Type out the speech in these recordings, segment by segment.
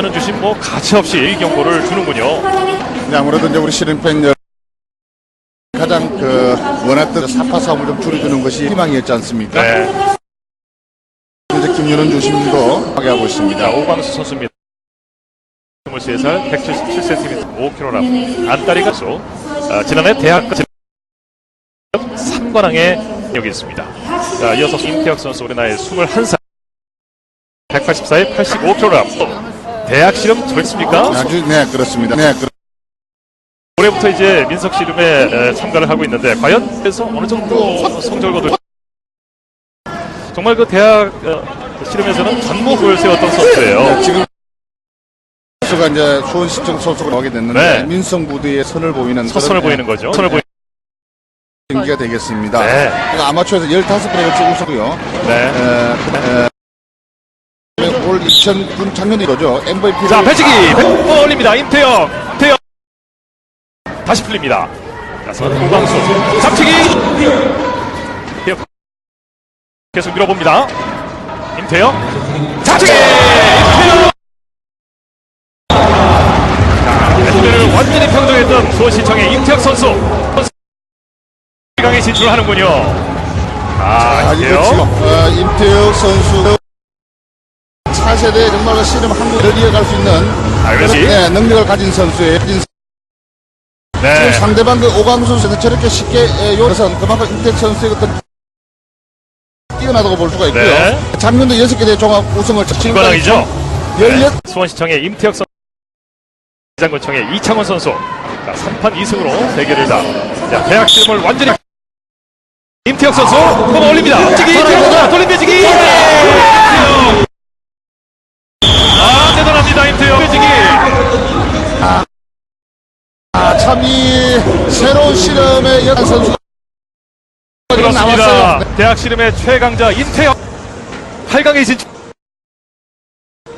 는 주신 뭐 가치 없이 경고를 주는군요. 네, 아무래도 이제 우리 여- 가장 그 원했던 사파 싸움을 좀 줄여주는 것이 희망이었지 않습니까? 네. 이제 김윤원 주심도 하게 하고 있습니다. 자, 오광수 선수입니다. 23살, 177cm, 5kg. 안다리가 수. 아, 지난해 대학 3관왕에 여기 있습니다. 자, 이어서 임태혁 선수 우리 나이 21살. 184에 85kg. 대학 실험 절습니까? 아주 네 그렇습니다. 네 그, 올해부터 이제 민석 씨름에 에, 참가를 하고 있는데 과연 그래서 어느 정도 성적을 거둘 정말 그 대학 어, 실험에서는 전목을 세웠던 선수예요. 네, 지금 선수가 이제 수원시청 소속으로 하게 됐는데 네. 민성 무대에 선을 보이는 선을 보이는 거죠. 선을 보이는 경기가 되겠습니다. 네. 그러니까 아마추어에서 15번에 걸쳐 우승고요. 네. 에, 에, 올 2009 작년에 이거죠. MVP를 자, 배치기 100번 올립니다. 임태영, 태영 다시 풀립니다. 자, 선 우광수 잡치기. 계속 밀어봅니다. 임태영 잡치기 임태영 자, 완전히 평정했던 수원시청의 임태혁 선수 선수 강에 진출하는군요. 아, 아, 이거 지금 임태영 어, 임태혁 선수 차세대 정말로 씨름 한국을 이어갈 수 있는 아, 그렇지. 네, 능력을 가진 선수의 가진 네. 상대방 그 오광수 선수는 저렇게 쉽게 에, 요선 그만큼 임태혁 선수의 어떤 뛰어나다고 볼 수가 있고요. 네. 작년도 6개 대 종합 우승을 김관왕이죠. 16 수원시청의 임태혁 선수, 장군청의 이창원 선수. 자, 3판 2승으로 대결을 다. 자, 대학 시험을 완전히. 임태혁 선수, 뽑아 올립니다. 임태혁, 돌림 배지기. 아, 대단합니다, 임태혁. 배지기. 아, 참 이 새로운 선수가 지금 나왔어요. 그렇습니다. 대학 씨름의 최강자 임태혁. 8강에 진출.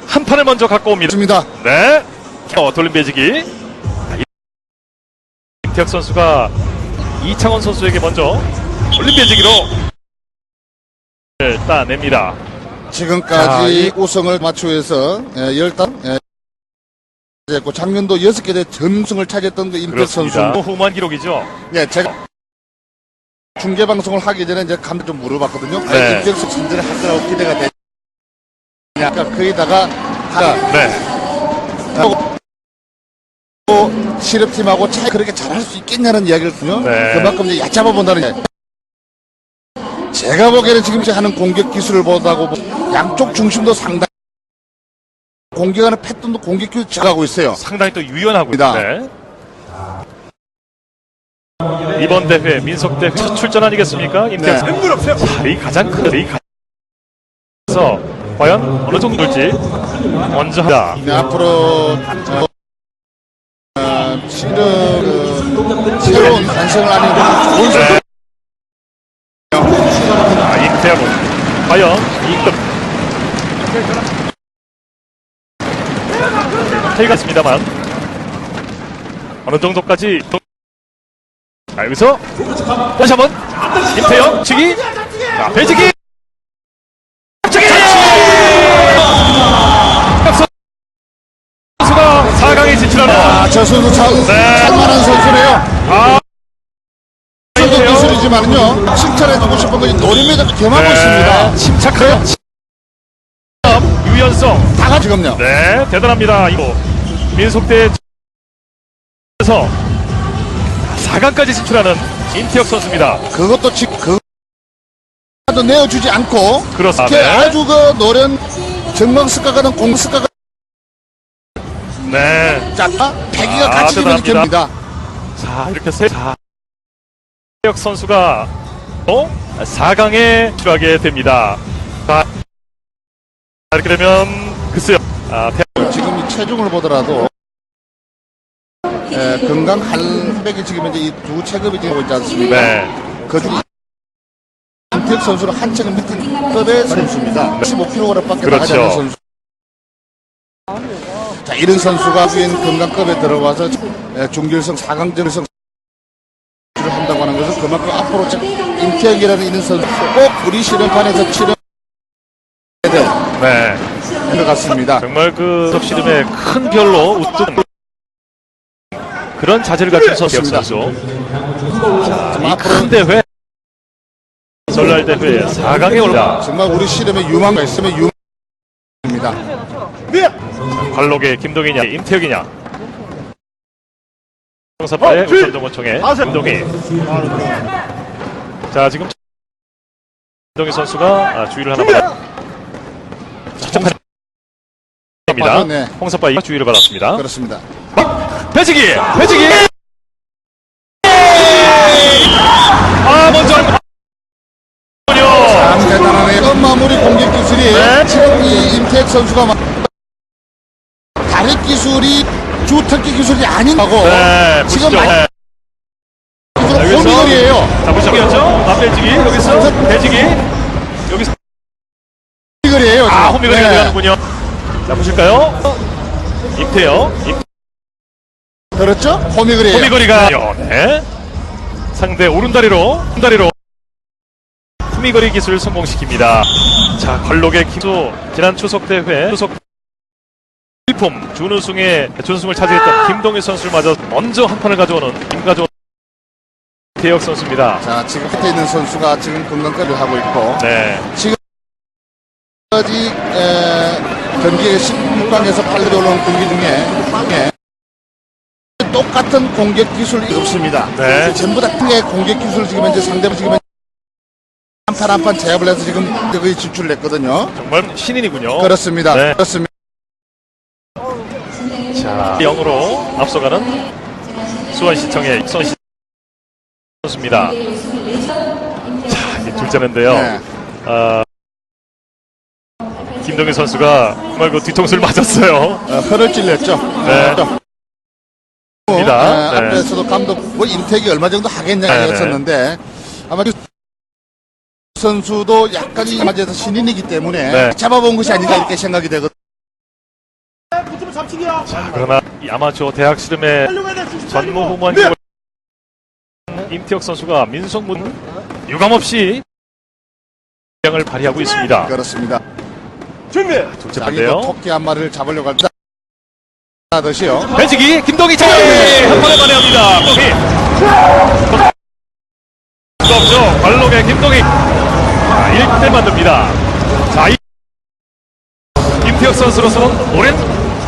한 판을 먼저 갖고 옵니다. 좋습니다. 네. 어, 돌림 배지기. 자, 이- 임태혁 선수가 이창원 선수에게 먼저 돌림 배지기로 네, 따냅니다. 지금까지 자, 우승을 마추에서 예, 열단 예, 됐고 작년도 6개 대 전승을 차지했던 그 임태혁 선수. 후만 기록이죠. 예, 제가 중계 방송을 하기 전에 이제 감독 좀 물어봤거든요. 네. 아, 임태혁 선수 할 거라고 기대가 되. 아까 거기다가 하 네. 하고 또 실업팀하고 차이 그렇게 잘할 수 있겠냐는 이야기를 했거든요. 네. 그만큼 이제 얕잡아 본다는 이야기. 제가 보기에는 지금 이제 하는 공격 기술을 보다고 보- 양쪽 중심도 상당히 공격하는 패턴도 공격 기술 잘하고 있어요. 상당히 또 유연하고요. 입니다. 네. 이번 대회 민속 대회 첫 출전 아니겠습니까? 임태혁 네. 선수. 자, 이 가장 큰, 이 가... 그래서 과연 어느 정도일지 먼저 합니다. 네, 앞으로 어, 어, 실은 그 새로운 탄생을 하는 좋은 네. 아, 임태혁 과연 2급 차이 같습니다만 어느 정도까지 자 여기서 다시 한번 임태혁 치기 자 배지기 치기 선수가 4강에 진출하는 아, 저 선수 참, 네. 참만한 선수네요. 아 선수 임태혁 기술이지만요, 칭찬해주고 싶은 것이 노림에도 겸하고 네, 있습니다. 침착한 유연성 다 같이 지금요. 네, 대단합니다. 이거 민속대에서 4강까지 진출하는 임태혁 선수입니다. 그것도 지금 그, 도 내어주지 않고, 그렇습니다. 이렇게 아주 그 노련, 정망스카가는 공스카가 네. 짰다? 패기가 아, 같이 대단합니다. 겁니다. 자, 이렇게 세, 자, 임태혁 선수가 어? 4강에 진출하게 됩니다. 자, 이렇게 되면, 글쎄요. 아, 체중을 보더라도, 에, 건강 할백이 지금 이제 이 두 체급이 지금 있지 않습니까? 네. 그 중, 임태혁 선수는 한 체급 밑에 급의 선수입니다. 15kg밖에 그렇죠. 나가지 않는 선수. 자, 이런 선수가 위인 건강급에 들어와서 에, 중결성 4강전에서 를 한다고 하는 것은 그만큼 앞으로 자- 임태혁이라는 이런 선수 꼭 우리 실험판에서 될 네. 들어갔습니다. 정말 그 석시름의 큰 별로 웃든 그런 자질을 갖춘 선수 그렇습니다. 선수. 자, 좀이 앞으로 큰 대회 설날 대회 4강에 올라 정말 우리 씨름의 유망, 씨름의 유망입니다. 관록의 김동희냐 임태혁이냐 성사파의 우선동원총의 김동희 자 지금 김동희 선수가 아, 주의를 하나 받아 판입니다 네. 홍사파가 주의를 받았습니다 그렇습니다. 배지기 배지기 아 먼저 참 대단하네요. 첫 마무리 공격 기술이 네. 지금 이 임태혁 선수가 막 다리 기술이 주특기 기술이 아닌 거고 네, 지금 보시죠. 마- 네. 기술은 여기서 호미걸이에요. 자 보시겠죠? 앞배지기 여기서 배지기 여기서 호미걸이에요. 아. 홈미거리가 네. 들어가는군요 자 보실까요? 임태혁 임 그렇죠? 호미걸이에요. 후미거리가 네. 상대 오른다리로 오른다리로 후미거리 기술을 성공시킵니다. 자 걸록의 김수 지난 추석 대회 추석 일품 준우승의 준우승을 차지했던 김동희 선수를 맞아 먼저 한 판을 가져오는 김가져온 태혁 선수입니다. 자, 지금 끝에 있는 선수가 지금 건강까지 하고 있고 네, 아직 에, 경기 16강에서 8강에 올라온 경기 중에 예, 똑같은 공격 기술이 없습니다. 네. 전부 다 크게 공격 기술 지금 현재 상대방 지금 한판 한 판 제압을 해서 지금 여기 진출을 했거든요. 정말 신인이군요. 그렇습니다. 네. 그렇습니다. 자, 0으로 앞서가는 수원시청의 수원시 선수입니다. 자, 이제 둘째인데요. 네. 아, 김동현 선수가 정말 그 뒤통수를 맞았어요. 어, 혀를 찔렸죠. 네. 어, 입니다. 어, 네. 앞에서도 감독 뭐 임택이 얼마 정도 하겠냐 네, 했었는데 아마 그 선수도 약간 이 맞아서 신인이기 때문에 네. 잡아본 것이 아닌가 이렇게 생각이 되거든요. 그러나 이 아마추어 대학 씨름의 전무후무한 기록을 임태혁 선수가 민속문 유감없이 을 발휘하고 있습니다. 그렇습니다. 둘째 자기도. 토끼 한 마리를 잡으려고 할때 하듯이요. 배지기 김동희 차이 한 번에. 김동희. 수 없죠. 발록의 김동희. 자, 1대 만듭니다. 자, 이 임태혁 선수로서는 오랜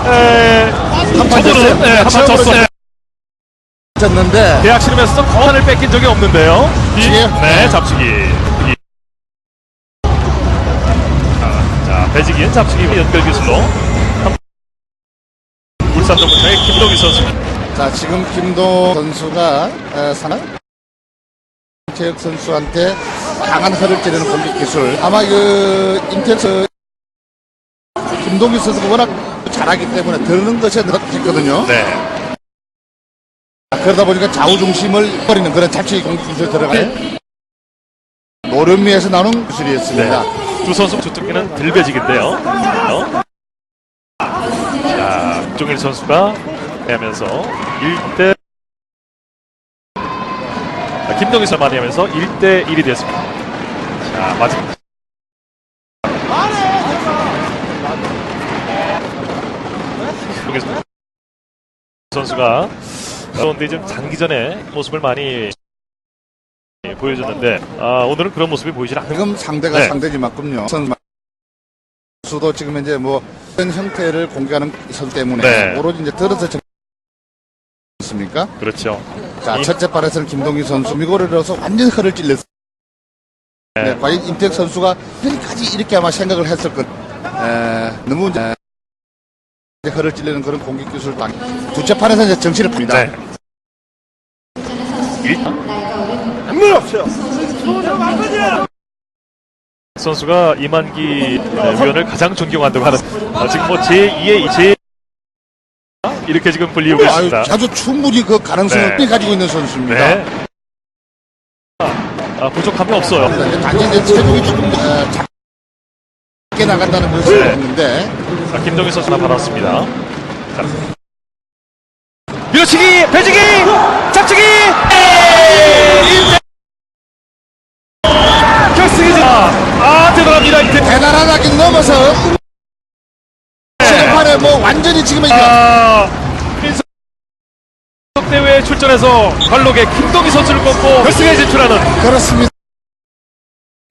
에, 한판 졌어요. 네, 한판 처음으로 졌어요. 졌는데 대학 씨름에서 거한을 뺏긴 적이 없는데요. 이, 예. 네, 잡치기. 이. 배지기엔 잡치기 연결 기술로 한- 울산 동구청의 김동희 선수. 자 지금 김도 선수가 에, 사나 임태혁 선수한테 강한 허를 찌르는 공격 기술 아마 그 임태혁 선 김동기 선수가 워낙 잘하기 때문에 드는 것에 늘었거든요. 네. 그러다 보니까 좌우 중심을 버리는 그런 잡치 공격 기술 들어가요. 노련미에서 나오는 기술이었습니다. 네. 두 선수 주특기는 들배지기인데요. 어? 자, 박종일 선수가 하면서 1대 아, 김동희 선수 많이 하면서 1대 1이 됐습니다. 자, 마지막 선수가 그런데 좀 장기전에 모습을 많이 보여줬는데 아, 오늘은 그런 모습이 보이질 않는 지금 상대가 네. 상대지만큼요. 선수도 지금 이제 뭐 그런 형태를 공개하는 선수 때문에 네. 오로지 이제 들어서 정- 있습니까? 그렇죠. 자, 이- 첫째 판에서는 김동기 선수 미고를 넣어서 완전 허를 찔렸어요. 네. 네, 과연 임택 선수가 여기까지 이렇게 아마 생각을 했을 것. 에, 너무 이제 허를 찔리는 그런 공격 기술을 당. 두째 판에서 이제 정신을 풉니다. 네. 일 단 선수가 이만기 네, 위원을 가장 존경한다고 하는 어, 지금 뭐 제2의 제 이렇게 지금 불리우고 아유, 있습니다. 아주 충분히 그 가능성을 네. 가지고 있는 선수입니다. 네. 아, 부족함이 없어요. 단지 이제 체중이 조금 어, 작게 나간다는 것을 네. 했는데 자, 김동희 선수가 받았습니다. 자. 밀어치기, 배지기, 잡치기, 결승이 죠. 아, 대단합니다. 임태- 대단하다긴 넘어서 초반에 뭐 완전히 지금 이거 아, 민석 대회에 출전해서 관록의 김동희 선수를 꺾고 결승에 진출하는 그렇습니다.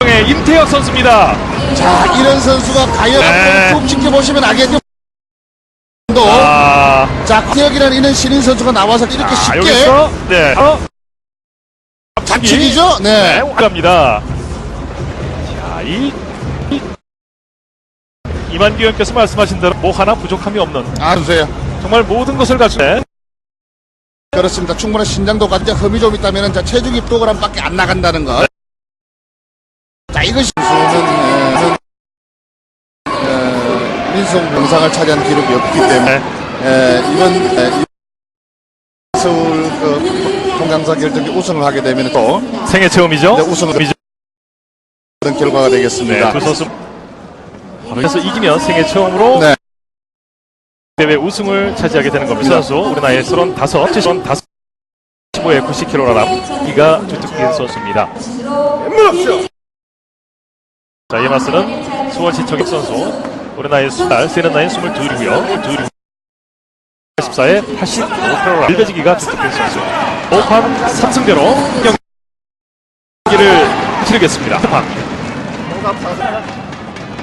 의 임태혁 선수입니다. 자, 이런 선수가 과연 네. 쭉 지켜보시면 알겠죠. 또, 아, 자, 태혁이라는 이런 신인 선수가 나와서 이렇게 아 쉽게 여기서 네. 어? 잡치기죠? 네, 네. 갑니다. 자, 이, 이 이만기 의원께서 말씀하신 대로 뭐 하나 부족함이 없는 아, 선수예요. 정말 모든 것을 갖춘 네. 그렇습니다. 충분한 신장도가 이제 흠이 좀 있다면 자, 체중 입도그램밖에 안 나간다는 것. 자, 이것이 선수는 에, 에, 민속 병상을 차지한 기록이 없기 때문에 네. 에, 이번 에, 이- 서울 그 동강사 결정기 우승을 하게 되면 또 생애. 네, 우승을 처음이죠. 그런 결과가 네, 되겠습니다. 두 선수 그래서 이기면 생애 처음으로 네. 대회 우승을 차지하게 되는 겁니다. 네. 선수 우리 나이에 35, 35, 15에 90kg 이가 주특기 선수입니다. 자, 맞서는 수원시청 선수 우리 나이 20살, 세는 나이 22이고요. 22. 14에 85kg 일배지기가 주특기 선수. 5판 3승대로 경기를 치르겠습니다.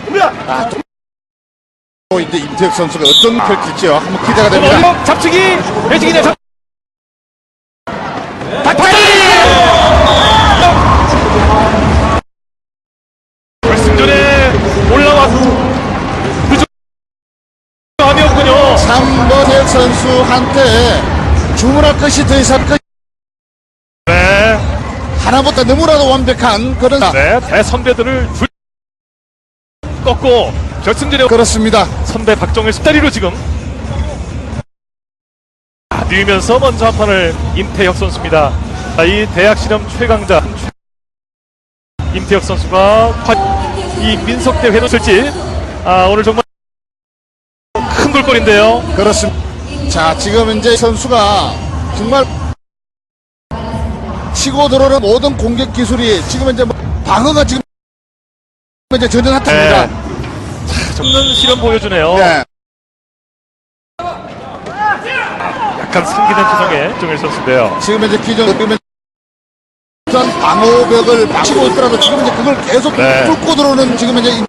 판. 아, 또- 또 이제 임태혁 선수가 어떤 펼칠지요. 한번 기대가 됩니다. 어려워 잡치기 배지기네 잡 결승전에 올라왔 그저 감이 없군요 3번 태혁 선수한테 주문할 것이 더 이상 것 네, 하나보다 너무나도 완벽한 그런 네 대선배들을 불 꺾고 결승전에 그렇습니다. 선배 박정일 스타리로 지금 아, 뛰면서 먼저 한 판을 임태혁 선수입니다. 아, 이 대학 실험 최강자 임태혁 선수가 화- 이 민석 대회도 실지 아, 오늘 정말 큰 볼거리인데요. 그렇습니다. 자, 지금 이제 선수가 정말 치고 들어오는 모든 공격 기술이 지금 이제 뭐 방어가 지금 이제 전혀 나타납니다. 접는 실험 보여주네요. 네. 약간 승기된 표정의 정일 선수인데요. 지금 이제 기존 그러면 어떤 방어벽을 치고 있더라도 지금 이제 그걸 계속 네. 뚫고 들어오는 지금 이제 이-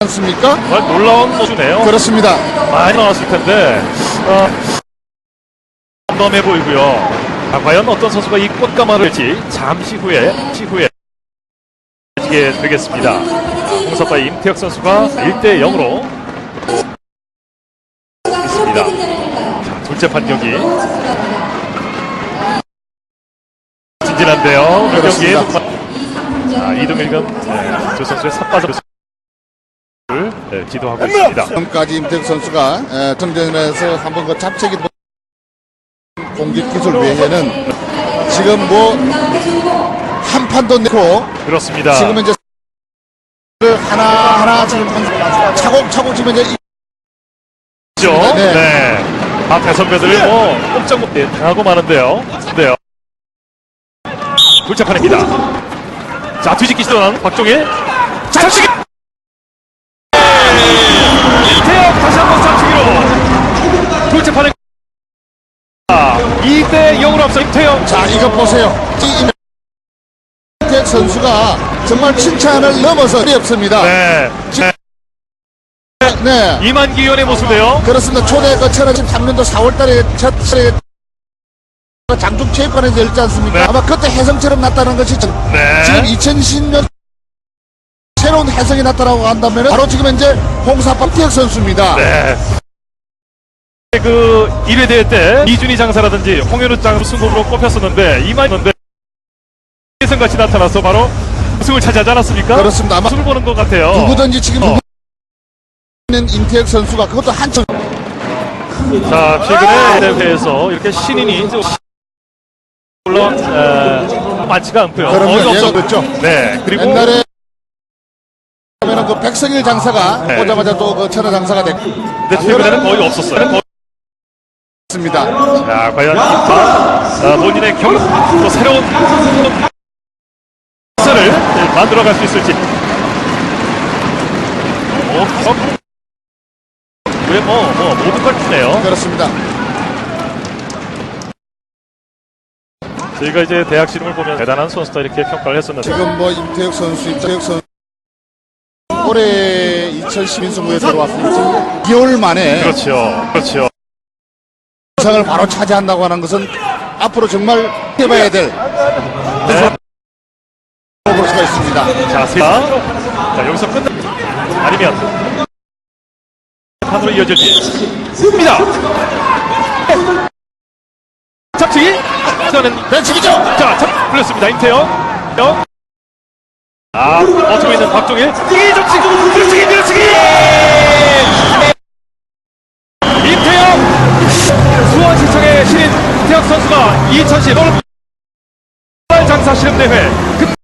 않습니까? 정말 놀라운 모습이네요. 그렇습니다. 많이 나왔을 텐데 어, 덤덤해 보이고요. 아, 과연 어떤 선수가 이 꽃가마를 할지 잠시 후에 잠시 후에 지게 되겠습니다. 홍사파의 임태혁 선수가 1대 0으로 있습니다. 자, 둘째 판 경기 진진한데요. 이 경기 그렇습니다. 자, 이동일금 네, 두 선수의 삿바을 네, 지도하고 있습니다. 지금까지 임택 선수가 에, 정전에서 한번 그 잡채기 공격 기술 외에는 지금 뭐 한 판도 내고 그렇습니다. 지금 이제 그 하나 하나 지금 한- 차곡차곡 지금 이제 이- 죠 네. 네. 아, 대선배들이 뭐, 꼼짝 못 당하고 마는데요. 네요. 둘째 판입니다. 자, 뒤집기 시도하는 박종일. 잡치기! 이태혁 다시 한번 잡치기로. 둘째 판에. 2대 0으로 앞서 임태혁. 자 이거 보세요. 이 선수가 정말 칭찬을 넘어서 이 없습니다. 네. 네. 네. 이만기 의원의 모습이에요. 그렇습니다. 초대 그 2013년도 4월달에 첫 장중 체육관에서 열지 않습니까? 네. 아마 그때 혜성처럼 났다는 것이 지- 네. 지금 2010년 새로운 혜성이 났다라고 한다면 바로 지금 현재 홍사파 티혁 선수입니다. 네. 그 1회 대회 때 이준희 장사라든지 홍현우 장 우승으로 꼽혔었는데 이만인데 예선같이 나타나서 바로 우승을 차지하지 않았습니까? 그렇습니다. 아마 우승을 보는 것 같아요. 누구든지 지금 어. 누구는 임태혁 선수가 그것도 한참 자 최근에 대회에서 이렇게 신인이 물론 에, 많지가 않고요. 그럼요. 어이가 얘가 없었- 그렇죠. 네 그리고 옛날에 하면은 그 백성일 장사가 네. 오자마자 또그 천하 장사가 근데 최근에는 거의 없었어요. 거의 됐습니다. 자, 과연 김파 아, 본인의 경력 또 새로운 역사를 만들어갈 수 있을지. 어, 어. 야구에 뭐, 뭐 모든 걸 푸네요. 그렇습니다. 저희가 이제 대학 시름을 보면 대단한 선수다 이렇게 평가를 했었는데 지금 뭐 임태혁 선수, 임태혁 선수 올해 2012승부에 들어왔으니까 2월 만에 그렇죠. 그렇죠. 상을 바로 차지한다고 하는 것은 앞으로 정말 해봐야 될 네. 볼 수가 있습니다. 자, 세. 자, 여기서 끝나. 아니면 판으로 이어질지. 습니다. 잡치기. 저는 벤치기죠. 자, 잡 불렸습니다. 임태영. 영. 아, 버티고 있는 박종일. 뛰기 잡치기. 밀어치기, 밀어치기. 임태영. 수원시청의 신인 임태영 선수가 2010 장사 실험 대회